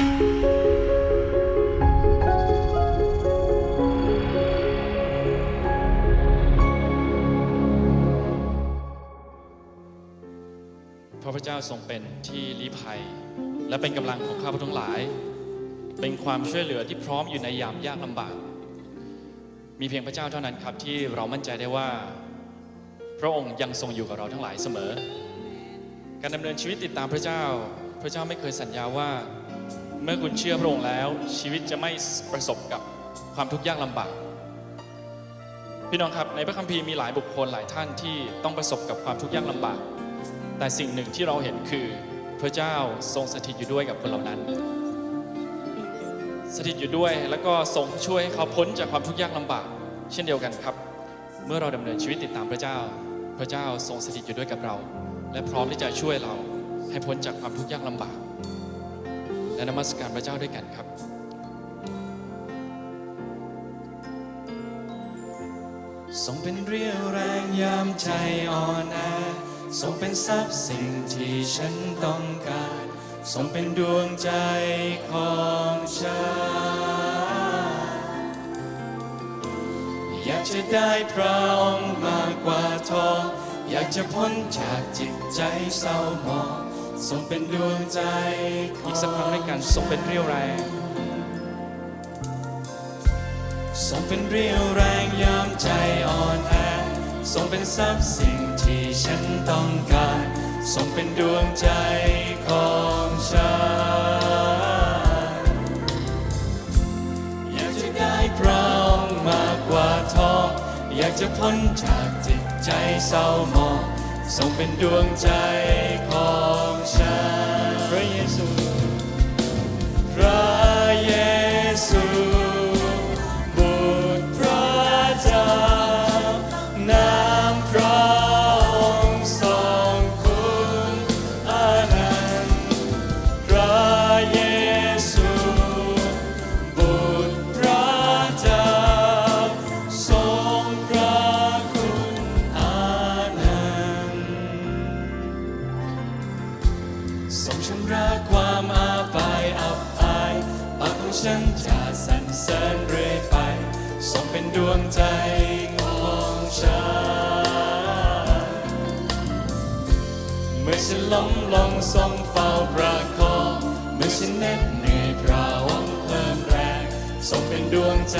พระพเจ้าทรงเป็นที่ลี้ภัย และเป็นกำลังของข้าพเจ้าทั้งหลาย เป็นความช่วยเหลือที่พร้อมอยู่ในยามยากลำบาก มีเพียงพระเจ้าเท่านั้นครับที่เรามั่นใจได้ว่า พระองค์ยังทรงอยู่กับเราทั้งหลายเสมอ การดำเนินชีวิตติดตามพระเจ้า พระเจ้าไม่เคยสัญญาว่า เมื่อคุณเชื่อพระองค์แล้ว ชีวิตจะไม่ประสบกับความทุกข์ยากลำบากพี่น้องครับในพระคัมภีร์มีหลายบุคคลหลายท่านที่ต้องประสบกับความทุกข์ยากลำบาก แต่สิ่งหนึ่งที่เราเห็นคือพระเจ้าทรงสถิตอยู่ด้วยกับคนเหล่านั้น สถิตอยู่ด้วยแล้วก็ทรงช่วยให้เขาพ้นจากความทุกข์ยากลำบาก เช่นเดียวกันครับ เมื่อเราดำเนินชีวิตติดตามพระเจ้า พระเจ้าทรงสถิตอยู่ด้วยกับเรา และพร้อมที่จะช่วยเราให้พ้นจากความทุกข์ยากลำบากและนมัส พระเจ้าด้วยกันครับทรงเป็นเรี่ยวแรงยามใจอ่อนแอทรงเป็นทรัพย์สิ่งที่ฉันต้องการทรงเป็นดวงใจของฉัน อยากจะได้พระองค์มากกว่าทอง อยากจะพ้นจากจิตใจเศร้าหมอง ทรงเป็นดวงใจขอีองกสักครั้งด้วยกันทรงเป็นเรี่ยวแรงทรงเป็นเรี่ยวแรงยามใจอ่อนแอทรงเป็นทรัพย์สิ่งที่ฉันต้องการทรงเป็นดวงใจของฉันอยากจะได้พระองค์มากกว่าทองอยากจะพ้นจากจิตใจเศร้าหมอง ทรงเป็นดวงใจของฉัน เฝ้าประคองเมื่อฉันเหน็ดเหนื่อยพระองค์เพิ่มแรงทรงเป็นดวงใจ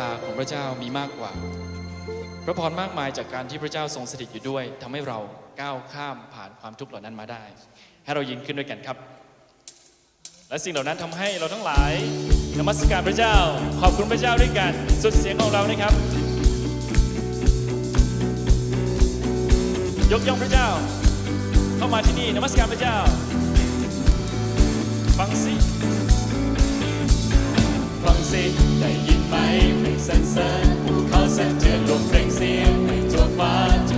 ตาของพระเจ้ามีมากกว่า พระพรมากมายจากการที่พระเจ้าทรงสถิตอยู่ด้วยทำให้เราก้าวข้ามผ่านความทุกข์เหล่านั้นมาได้ ให้เรายืนขึ้นด้วยกันครับ และสิ่งเหล่านั้นทำให้เราทั้งหลายนมัสการพระเจ้า ขอบคุณพระเจ้าด้วยกันสุดเสียงของเรานะครับ ยกย่องพระเจ้า เข้ามาที่นี่นมัสการพระเจ้าฟังสิฟัง สิได้ยินไหมเพลงสรรเสริญภูเขาสรรเจิญลมเพลงเสียงให้ทั่วฟ้าจ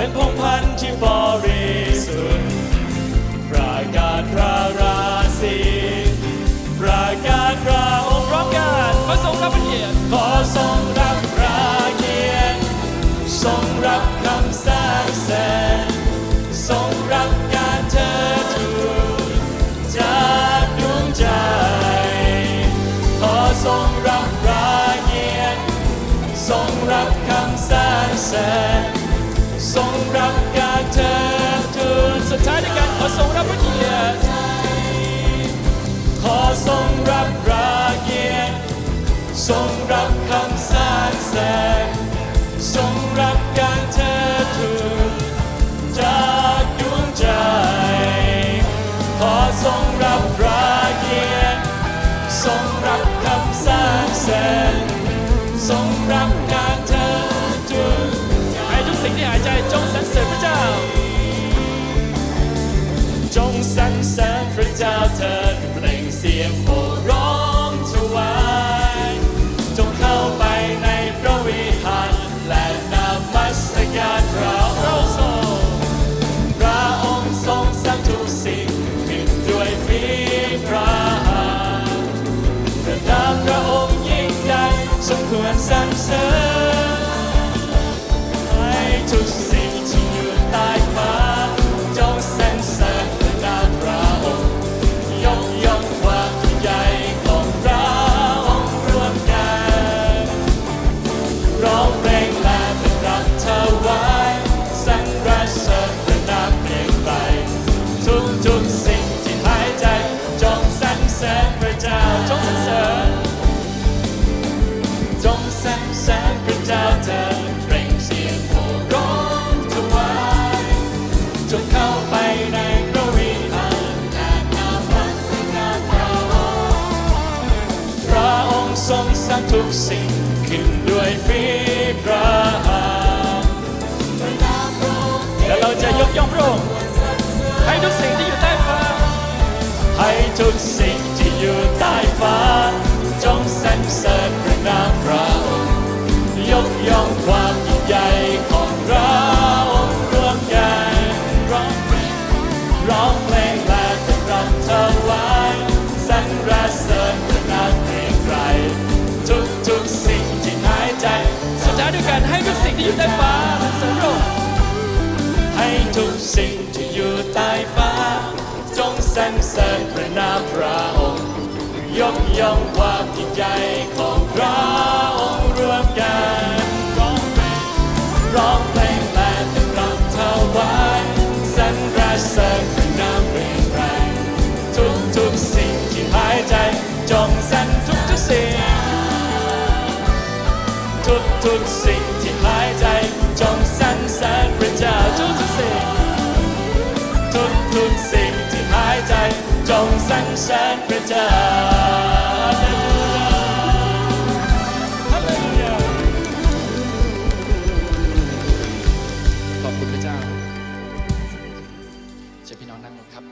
เป็นพงพันธุ์ที่บริสุทธิ์ประกาศพระราศีประกาศพระองค์ร้อมกันขอทรงรับเกียรติขอทรงรับพระเกียรติทรงรับคำสรรเสริญทรงรับการเชิดทูจากดวงใจ ขอทรงรับพระเกียรติทรงรับคำสรรเสริญ ทรงรับการเชิญจูนสุดท้ายในกันขอทรงรับพระเกียรติขอทรงรับราเกียรติทรงรับคำสรรเสริญ เชิเปล่งเสียงโห กสิ่งขึ้นด้วยฝีพระหัตถ์แล้วเราจะยกย่องพระองค์ให้ทุกสิ่งที่อยู่ใต้ฟ้า ให้ทุกสิ่งที่อยู่ใต้ฟ้า จงสรรเสริญพระนามพระองค์ยกย่องความ แสงแสงพระนามพระองค์ ยกย่องความยิ่งใหญ่ของพระองค์รวมกันร้องเพลงร้องเพลงและเต้งรำถวายสรรเสริญพระนามเรียงรายทุกทุกสิ่งที่หายใจ จงสรรทุกทุกสิ่งทุกทุกสิ่ง สรรเสริญพระเจ้าฮาเลลูยาขอบคุณพระเจ้าเชิญพี่น้องนั่งลงครับ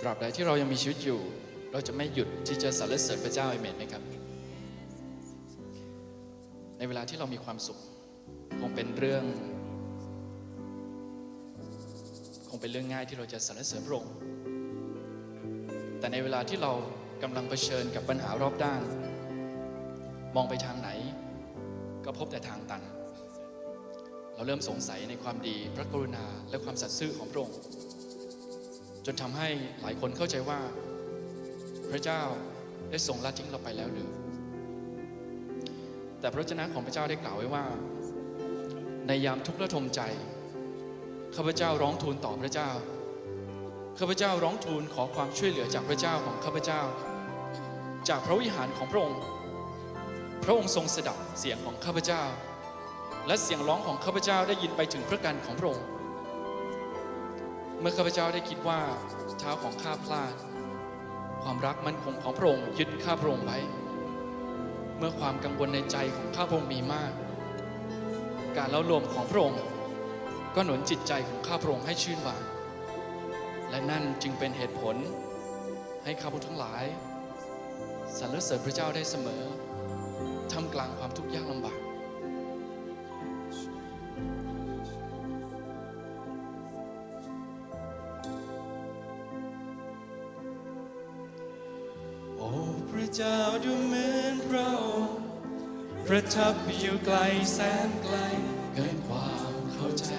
ตราบใดที่เรายังมีชีวิตอยู่ เราจะไม่หยุดที่จะสรรเสริญพระเจ้าเอเมนไหมครับ ในเวลาที่เรามีความสุข คงเป็นเรื่อง งเป็นเรื่องง่ายที่เราจะสรรเสริญพระองค์แต่ในเวลาที่เรากำลังเผชิญกับปัญหารอบด้าน มองไปทางไหน ก็พบแต่ทางตัน เราเริ่มสงสัยในความดีพระกรุณาและความสัตย์ซื่อของพระองค์จนทำให้หลายคนเข้าใจว่า พระเจ้าได้ทรงละทิ้งเราไปแล้วหรือ แต่พระวจนะของพระเจ้าได้กล่าวไว้ว่า ในยามทุกข์ระทมใจ ข้าพเจ้าร้องทูลต่อพระเจ้า ข้าพเจ้าร้องทูลขอความช่วยเหลือจากพระเจ้าของข้าพเจ้า จากพระวิหารของพระองค์ พระองค์ทรงสดับเสียงของข้าพเจ้า และเสียงร้องของข้าพเจ้าได้ยินไปถึงพระกันของพระองค์ เมื่อข้าพเจ้าได้คิดว่าเท้าของข้าพลาด ความรักมั่นคงของพระองค์ยึดข้าพระองค์ไว้ เมื่อความกังวลในใจของข้าพระองค์มีมาก การเล่ารวมของพระองค์ ก็หนุนจิตใจของข้าพระองค์ให้ชื่นบาน และนั่นจึงเป็นเหตุผลให้ข้าพเจ้าทั้งหลายสรรเสริญพระเจ้าได้เสมอท่ามกลางความทุกข์ยากลำบากโอ้พระเจ้าดูเหมือนพระองค์ประทับอยู่ไกลแสนไกลเกินความเข้า ใจ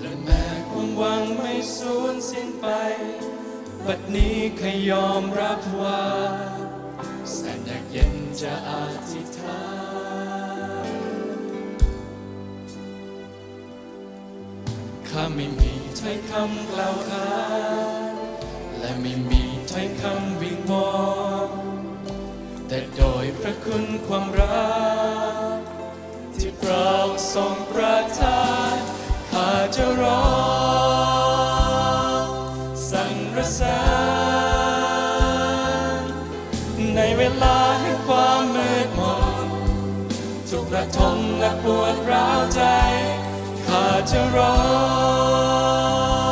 และแม้ความหวังไม่สูญสิ้นไป บัดนี้เคยยอมรับว่าแสนยากเย็นจะอธิษฐานข้าไม่มีถ้อยคำกล่าวค้านและไม่มีถ้อยคำวิงวอน แต่โดยพระคุณความรัก ที่พระองค์ทรงประทานข้าจะร้องสรรเสริญในเวลาแห่งความมืดมนทุกระทมและปวดร้าวใจข้าจะร้อ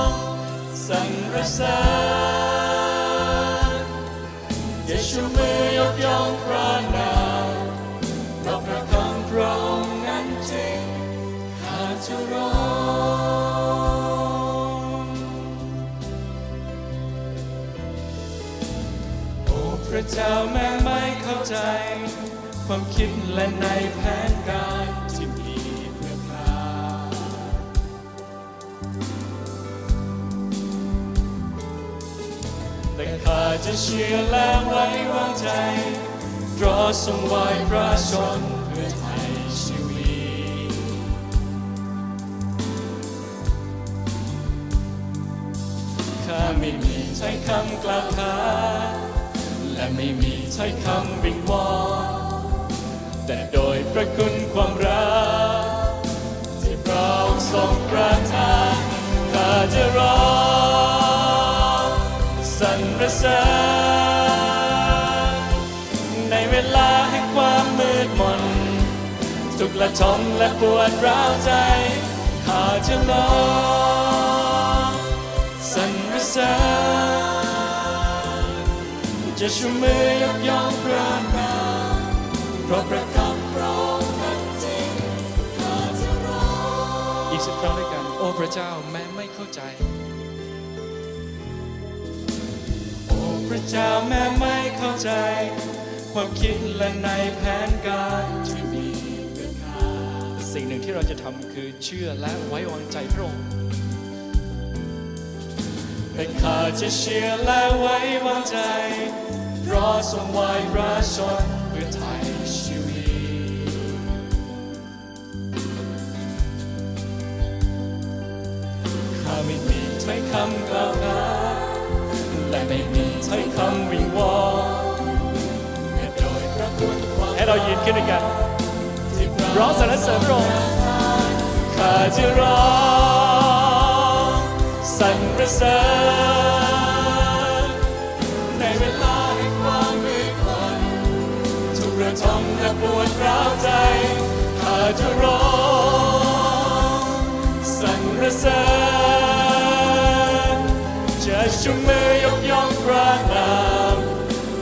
งสรรเสริญ เจ้าแม้ไม่เข้าใจ ความคิดและในแผนการที่มีเพื่อข้าแต่ข้าจะเชื่อและไว้วางใจรอทรงไว้พระชนเพื่อไทยชีวิตข้าไม่มีถ้คำกล่าวค้า และไม่มีถ้อยคำวิงวอนแต่โดยพระคุณความรัก ที่พระองค์ทรงประทานข้าจะร้องสรรเสริญในเวลาแห่งความมืดมนทุกละทมและปวดร้าวใจข้าจะร้องสรรเสริญ จะชูมือยกย่องพระนามเพราะพระคำพระองค์นั้นจริงข้าจะร้องอีกสักครั้งด้วยกัน โอ้พระเจ้าแม้ไม่เข้าใจ โอ้พระเจ้าแม้ไม่เข้าใจ ความคิดและในแผนการที่มีเพื่อข้าสิ่งหนึ่งที่เราจะทำคือเชื่อและไว้วางใจพระองค์ แต่ข้าจะเชื่อและไว้วางใจ เพราะทรงวายพระชนเพื่อไทยชีวิตข้าไม่มีถ้อยคำกล่าวหาและไม่มีถ้อยคำวิงวอนแต่โดยพระคุณความให้เรายืนขึ้นด้วยกันที่พร้องสรรเสริญพระองค์ข้าจะร้อง สรรเสริญในเวลาแห่งความมืดมนทุกระทมและปวดร้าวใจข้าจะร้องสรรเสริญจะชูมือยกย่องพระนาม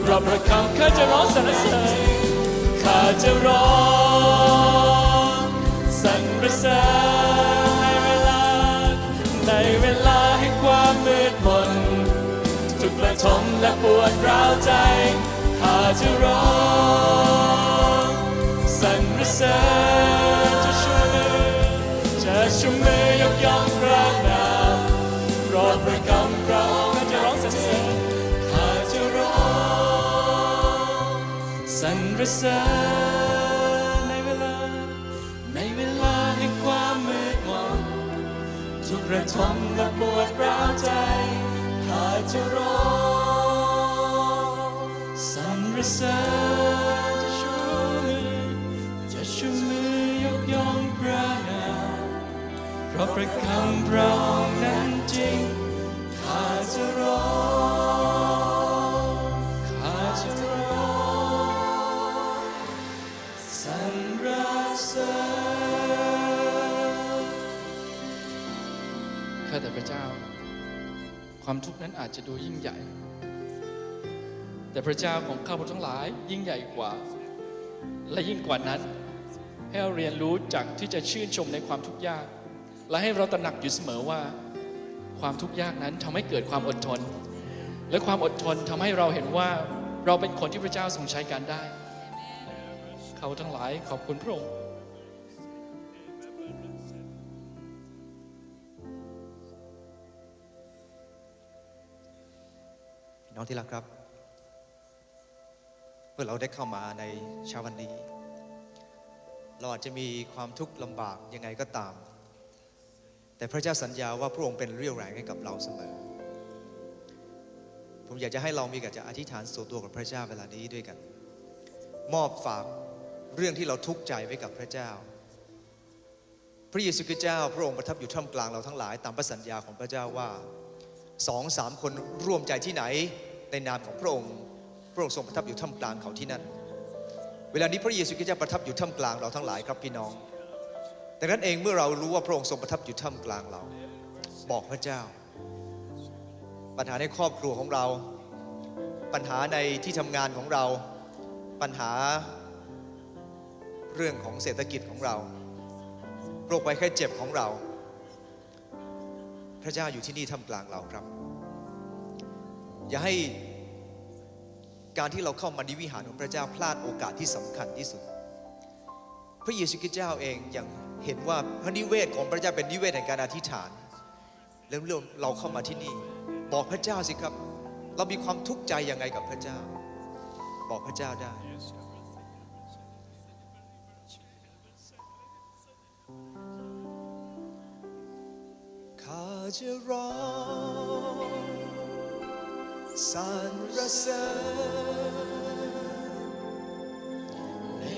รับประคำข้าจะร้องสรรเสริญข้าจะร้อง และปวดร้าวใจข้าจะร้องสรรเสริญจะชูมือจะชูมือยกย่องพระนามโปรดประกำพระองค์ข้าจะร้องสรรเสริญข้าจะร้องสรรเสริญในเวลา ในเวลาแห่งความมืดมนทุกระทมและปวดร้าวใจข้าจะร้อง สรรเสริญจะชูมือจะชูมือยกย่องพระนามเพราะประคำพระองค์นั้นจริงข้าจะร้องข้าจะร้องสรรเสริญข้าแต่พระเจ้า ความทุกข์นั้นอาจจะดูยิ่งใหญ่ แต่พระเจ้าของข้าพเจ้าทั้งหลายยิ่งใหญ่กว่า และยิ่งกว่านั้น ให้เราเรียนรู้จากที่จะชื่นชมในความทุกข์ยาก และให้เราตระหนักอยู่เสมอว่า ความทุกข์ยากนั้นทำให้เกิดความอดทน และความอดทนทำให้เราเห็นว่าเราเป็นคนที่พระเจ้าทรงใช้การได้เขาทั้งหลายขอบคุณพระองค์พี่น้องที่รักครับ เมื่อเราได้เข้ามาในเช้าวันนี้ เราอาจจะมีความทุกข์ลำบากยังไงก็ตาม แต่พระเจ้าสัญญาว่าพระองค์เป็นเรี่ยวแรงให้กับเราเสมอ ผมอยากจะให้เรามีกับจะอธิษฐานส่วนตัวกับพระเจ้าเวลานี้ด้วยกัน มอบฝากเรื่องที่เราทุกข์ใจไว้กับพระเจ้า พระเยซูคริสต์เจ้าพระองค์ประทับอยู่ท่ามกลางเราทั้งหลาย ตามพระสัญญาของพระเจ้าว่าสองสามคนร่วมใจที่ไหนในนามของพระองค์ ระองค์ทรงประทับอยู่ท่ามกลางเขาที่นั่น เวลานี้พระเยซูคริสต์จ้าประทับอยู่ท่ามกลางเราทั้งหลายครับพี่น้องดังนั้นเองเมื่อเรารู้ว่าพระองค์ทรงประทับอยู่ท่ามกลางเรา บอกพระเจ้า ปัญหาในครอบครัวของเรา ปัญหาในที่ทำงานของเรา ปัญหาเรื่องของเศรษฐกิจของเรา โรคภัยไข้เจ็บของเรา พระเจ้าอยู่ที่นี่ท่ามกลางเราครับ อย่าให้ การที่เราเข้ามาในวิหารของพระเจ้าพลาดโอกาสที่สำคัญที่สุด พระเยซูคริสต์เจ้าเองยังเห็นว่าพระนิเวศของพระเจ้าเป็นนิเวศแห่งการอธิษฐานแล้วเราเข้ามาที่นี่ บอกพระเจ้าสิครับ เรามีความทุกข์ใจยังไงกับพระเจ้า บอกพระเจ้าได้ข้าจะร้องสรรเสริญ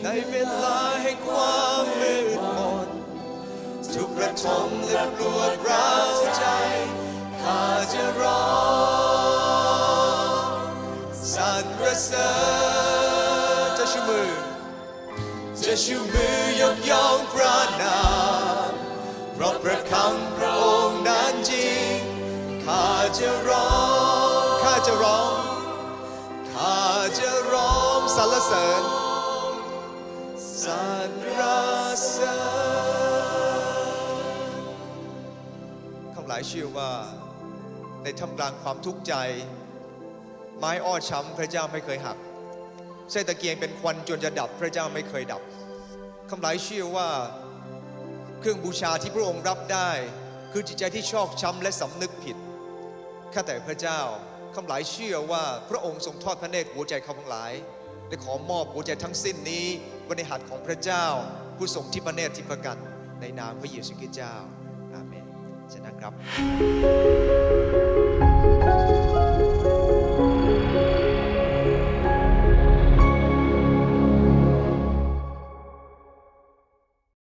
ในเวลาแห่งความมืดมนทุกระทมและปวดร้าวใจข้าจะร้องสรรเสริญจะชูมือ จะชูมือยกย่องพระนามเพราะพระคำพระองค์นั้นจริงข้าจะร้องข้าจะร้องข้าจะร้องสรรเสริญ หลายเชื่อว่า ในท่ามกลางความทุกข์ใจ ไม้อ้อช้ำพระเจ้าไม่เคยหัก เส้นตะเกียงเป็นควันจนจะดับพระเจ้าไม่เคยดับคำหลายเชื่อว่าเครื่องบูชาที่พระองค์รับได้ คือจิตใจที่ชอกช้ำและสำนึกผิดข้าแต่พระเจ้าข้าหลายเชื่อว่าพระองค์ทรงทอดพระเนตรหัวใจข้าพหลายและขอมอบหัวใจทั้งสิ้นนี้ไว้ในหัตถ์ของพระเจ้า ผู้ทรงที่พระเนตรที่ประกันในนามพระเยซูคริสต์เจ้า ครับ